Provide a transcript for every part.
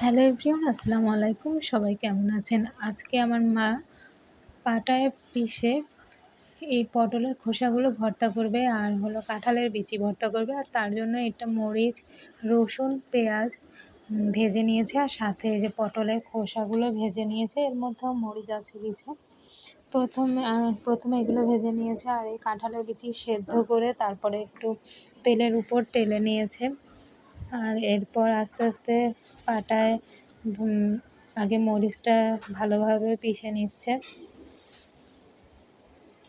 Hello everyone আসসালামু আলাইকুম। সবাই কেমন আছেন? আজকে আমার মা পাটায় পিষে এই পটলের খোসাগুলো ভর্তা করবে আর হলো কাঁঠালের বিচি ভর্তা করবে আর তার জন্য এটা মরিচ, রসুন, পেঁয়াজ ভেজে নিয়েছে আর সাথে এই যে পটলের খোসাগুলো ভেজে নিয়েছে। এর মধ্যেও মরিচ আছে কিছু। প্রথমে প্রথমে এগুলো ভেজে নিয়েছে আর এই কাঁঠালের বিচি সেদ্ধ করে তারপরে একটু তেলের উপর টেলে নিয়েছে। আর এরপর আস্তে আস্তে পাটায় আগে মরিচটা ভালোভাবে পিষে নিচ্ছে।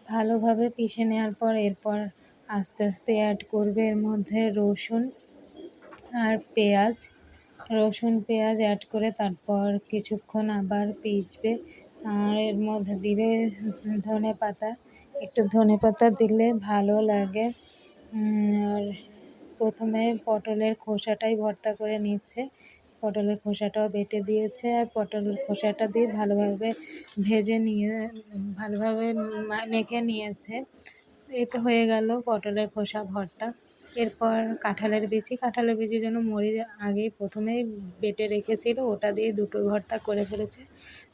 ভালোভাবে পিষে নেওয়ার পর এরপর আস্তে আস্তে অ্যাড করবে এর মধ্যে রসুন আর পেঁয়াজ। রসুন, পেঁয়াজ অ্যাড করে তারপর কিছুক্ষণ আবার পিষবে। আর এর মধ্যে দিবে ধনে পাতা একটু ধনে পাতা দিলে ভালো লাগে। আর প্রথমে পটলের খোসাটাই ভর্তা করে নিচ্ছে। পটলের খোসাটাও বেটে দিয়েছে আর পটলের খোসাটা দিয়ে ভালোভাবে ভেজে নিয়ে, ভালোভাবে মেখে নিয়েছে। এই তো হয়ে গেল পটলের খোসা, ভর্তা, এরপর কাঁঠালের বিচি। কাঁঠালের বিচির জন্য মরিচ আগেই প্রথমেই বেটে রেখেছিল, ওটা দিয়ে দুটো ভর্তা করে ফেলেছে।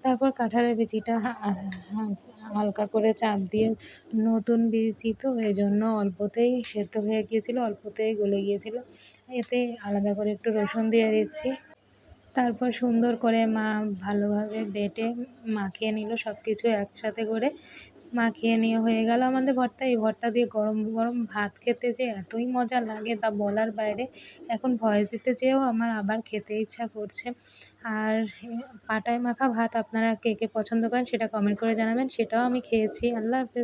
তারপর কাঁঠালের বিচিটা হালকা করে চাপ দিয়ে নতুন বিচি তো এই জন্য অল্পতেই সেদ্ধ হয়ে গিয়েছিল, অল্পতেই গলে গিয়েছিল। এতে আলাদা করে একটু রসুন দিয়ে দিচ্ছি। তারপর সুন্দর করে মা ভালোভাবে বেটে মাখিয়ে নিল সব কিছু একসাথে করে। মাখিয়ে নিয়ে হয়ে গেল আমাদের ভর্তা। এই ভর্তা দিয়ে গরম গরম ভাত খেতে যে এতই মজা লাগে তা বলার বাইরে। এখন ভয়েস দিতে যেয়েও আমার আবার খেতে ইচ্ছা করছে। আর পাটায় মাখা ভাত আপনারা কে কে পছন্দ করেন সেটা কমেন্ট করে জানাবেন, সেটাও আমি খেয়েছি। আল্লাহ হাফেজ।